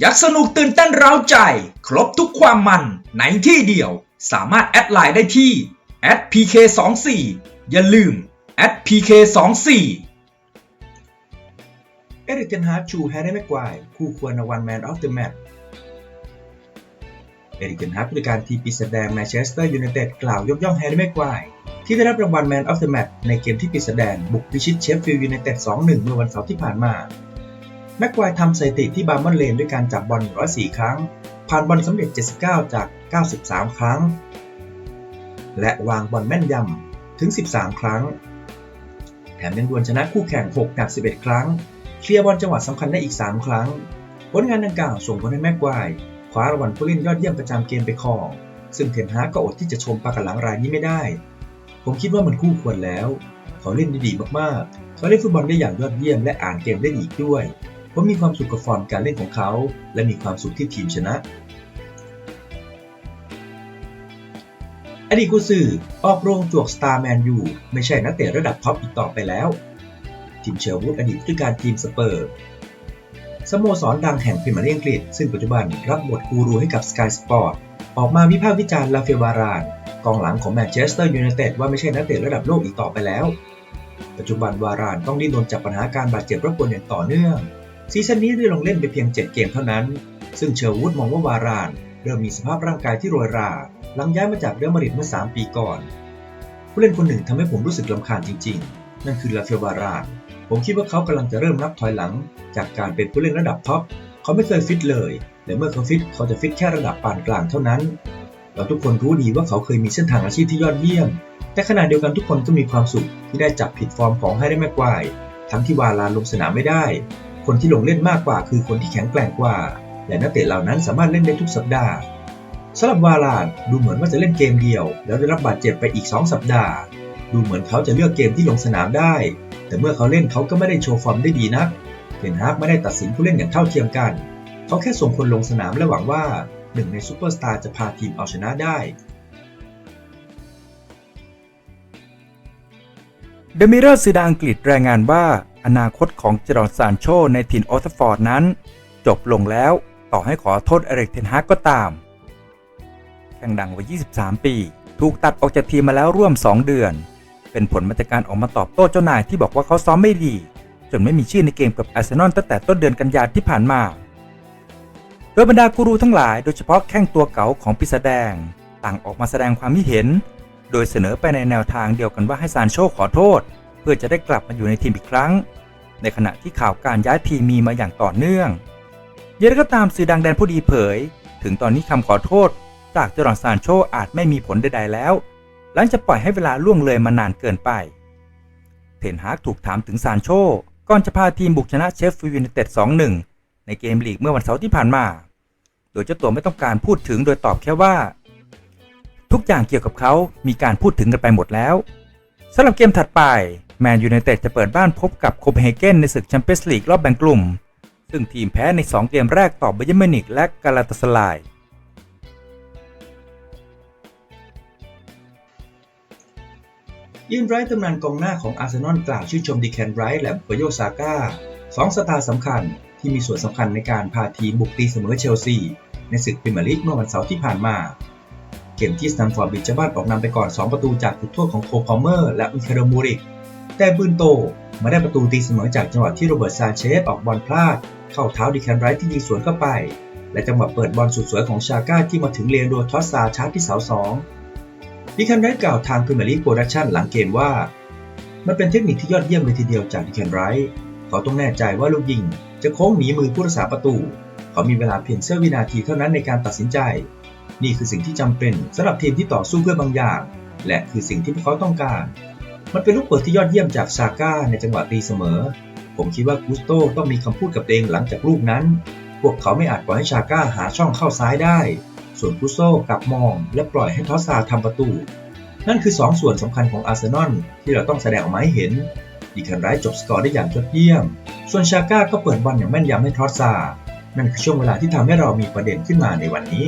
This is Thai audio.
อยากสนุกตื่นเต้นเร้าใจ ครบทุกความมันในที่เดียว สามารถแอดไลน์ได้ที่ @pk24 อย่าลืม @pk24 เอริกเทนฮาร์ชูแฮร์รี่แม็กควายคู่ควรวันแมนออฟเดอะแมตช์เอริกเทนฮาร์ผู้จัดการทีมปีศาจแดงแมนเชสเตอร์ยูไนเต็ดกล่าวยกย่องแฮร์รี่แม็กควายที่ได้รับรางวัลแมนออฟเดอะแมตช์ในเกมที่ปีศาจแดงบุกพิชิตเชฟฟิลด์ยูไนเต็ด2-1 เมื่อวันเสาร์ที่ผ่านมา แม็กควายทำสถิติที่บาร์มอนเลนด้วยการจับบอล 104 ครั้ง ผ่านบอลสำเร็จ 79 จาก 93 ครั้ง และวางบอลแม่นยำถึง 13 ครั้ง แถมยังดวลชนะคู่แข่ง6จาก11 ครั้ง เคลียร์บอลจังหวะสำคัญได้อีก 3 ครั้ง ผลงานดังกล่าวส่งผลให้แม็กควายคว้ารางวัลผู้เล่นยอดเยี่ยมประจำเกมไปครองซึ่งเทนฮากก็อดที่จะชมปากกหลังรายนี้ไม่ได้ ผมคิดว่ามันคู่ควรแล้ว เขาเล่นได้ดีมากๆ เขาเล่นฟุตบอลได้อย่างยอดเยี่ยมและอ่านเกมได้อีกด้วย ผมมีความสุขกับฟอร์มการเล่นของเขา และมีความสุขที่ทีมชนะ อดีตกุซือออกโรงจวกสตาร์แมนยูไม่ใช่นักเตะระดับท็อปอีกต่อไปแล้ว ทีมเชลวูดอดีตผู้จัดการทีมสเปอร์สโมสรดังแห่งพรีเมียร์ลีกอังกฤษซึ่งปัจจุบันรับบทกูรูให้กับ Sky Sport ออกมาวิพากษ์วิจารณ์ลาเฟลวารานกองหลังของแมนเชสเตอร์ยูไนเต็ดว่าไม่ใช่นักเตะระดับโลกอีกต่อไปแล้ว ปัจจุบันวารานต้องดิ้นรนจากปัญหาการบาดเจ็บรบกวนอย่างต่อเนื่อง ซีซั่นนี้ได้ลงเล่นไปเพียง 7 เกมเท่านั้น ซึ่งเชอร์วูดมองว่าวาราน เริ่มมีสภาพร่างกายที่โรยรา หลังย้ายมาจากเรอัลมาดริดเมื่อ 3 ปีก่อน ผู้เล่นคนหนึ่งทำให้ผมรู้สึกลำคาญจริงๆ นั่นคือลาเฟลวาราน ผมคิดว่าเขากำลังจะเริ่มนับถอยหลัง จากการเป็นผู้เล่นระดับท็อป เขาไม่เคยฟิตเลยและเมื่อเขาฟิตเขาจะฟิตแค่ระดับปานกลางเท่านั้น เราทุกคนรู้ดีว่าเขาเคยมีเส้นทางอาชีพที่ยอดเยี่ยม แต่ขณะเดียวกันทุกคนก็มีความสุขที่ได้จับผิดฟอร์มของไฮเดอร์แม็กวาย ทั้งที่วาลานลงสนามไม่ได้ คนที่ลงเล่นมากกว่าคือคนที่แข็งแกร่งกว่า และนักเตะเหล่านั้นสามารถเล่นได้ทุกสัปดาห์สำหรับวาลานดูเหมือนว่าจะเล่นเกมเดียว แล้วได้รับบาดเจ็บไปอีก 2 สัปดาห์ ดูเหมือนเขาจะเลือกเกมที่ลงสนามได้ แต่เมื่อเขาเล่นเขาก็ไม่ได้โชว์ฟอร์มได้ดีนักเทนฮากไม่ได้ตัดสินผู้เล่นอย่างเท่าเทียมกัน เขาแค่ส่งคนลงสนามและหวังว่าหนึ่งในซูเปอร์สตาร์จะพาทีมเอาชนะได้ เดมิเรอร์สื่อดังอังกฤษรายงานว่า อนาคตของเจอร์ดซานโชในถิ่นออทฟอร์ดนั้น จบลงแล้วต่อให้ขอโทษเอริกเทนฮากก็ตาม แข่งดังวัย 23 ปี ถูกตัดออกจากทีมมาแล้วร่วม 2 เดือน เป็นผลมาจากการออกมาตอบโต้เจ้านายที่บอกว่าเขาซ้อมไม่ดี จนไม่มีชื่อในเกมกับอาร์เซนอลตั้งแต่ต้นเดือนกันยายนที่ผ่านมา โดยบรรดากูรูทั้งหลายโดยเฉพาะแข้งตัวเก๋าของปีศาจแดง ต่างออกมาแสดงความคิดเห็น โดยเสนอไปในแนวทางเดียวกันว่าให้ซานโชขอโทษ เพื่อจะได้กลับมาอยู่ในทีมอีกครั้ง ในขณะที่ข่าวการย้ายทีมมีมาอย่างต่อเนื่องอย่างไรก็ตามสื่อดังแดนผู้ดีเผย ถึงตอนนี้คำขอโทษ จากเจอร์ดซานโชอาจไม่มีผลใดๆแล้ว หลังจะปล่อยให้เวลาล่วงเลยมานานเกินไป เทนฮากถูกถามถึงซานโชก่อนจะพาทีมบุกชนะเชฟฟิลด์ยูไนเต็ด2-1 ในเกมลีกเมื่อวันเสาร์ที่ผ่านมา โดยเจ้าตัวไม่ต้องการพูดถึงโดยตอบแค่ว่า ทุกอย่างเกี่ยวกับเขามีการพูดถึงกันไปหมดแล้วสำหรับเกมถัดไป แมนยูไนเต็ดจะเปิดบ้านพบกับโคเปนเฮเกนในศึกแชมเปี้ยนส์ลีกรอบแบ่งกลุ่ม ซึ่งทีมแพ้ใน 2 เกมแรกต่อไบเยร์มินิกและกาลาตาสลายยินไรท์ตำนานกองหน้าของอาร์เซนอลกล่าวชื่นชมดีแคนไรท์และบุโยซาก้าสองสตาร์สำคัญที่มีส่วนสำคัญในการพาทีมบุกตีเสมอเชลซี ในศึกพรีเมียร์ลีกเมื่อวันเสาร์ที่ผ่านมา เกมที่สแตมฟอร์ดบริดจ์เจ้าบ้านออกนำไปก่อน 2 ประตูจากจุดโทษของโคพอมเมอร์และมิคาโดมูริก แต่บืนโตมาได้ประตูตีเสมอจากจังหวะที่โรเบิร์ตซานเชฟออกบอลพลาด เข้าเท้าดีแคนไรท์ที่ยิงสวนเข้าไป และจังหวะเปิดบอลสุดสวยของชาก้าที่มาถึงเลนโดทอสซาชาร์จที่เสาสองดิแคนไรท์กล่าวทางพรีเมียร์ลีกโปรดักชั่นหลังเกมว่า มันเป็นเทคนิคที่ยอดเยี่ยมเลยทีเดียวจากดิแคนไรท์เขาต้องแน่ใจว่าลูกยิง จะโค้งหนีมือผู้รักษาประตู เขามีเวลาเพียงเสี้ยววินาทีเท่านั้นในการตัดสินใจ นี่คือสิ่งที่จำเป็นสำหรับทีมที่ต่อสู้เพื่อบางอย่าง และคือสิ่งที่พวกเขาต้องการ มันเป็นลูกเปิดที่ยอดเยี่ยมจากซาก้าในจังหวะตีเสมอ ผมคิดว่ากุสโตต้องมีคำพูดกับตัวเองหลังจากลูกนั้น พวกเขาไม่อาจปล่อยให้ชาก้าหาช่องเข้าซ้ายได้ ส่วนกุสโตกลับมองและปล่อยให้ทอสซาทำประตู นั่นคือ 2 ส่วนสำคัญของอาร์เซนอลที่เราต้องแสดงออกมาให้เห็นดีแคนไรจบสกอร์ได้อย่างยอดเยี่ยม ส่วนชาก้าก็เปิดบอลอย่างแม่นยำให้ทอสซา นั่นคือช่วงเวลาที่ทำให้เรามีประเด็นขึ้นมาในวันนี้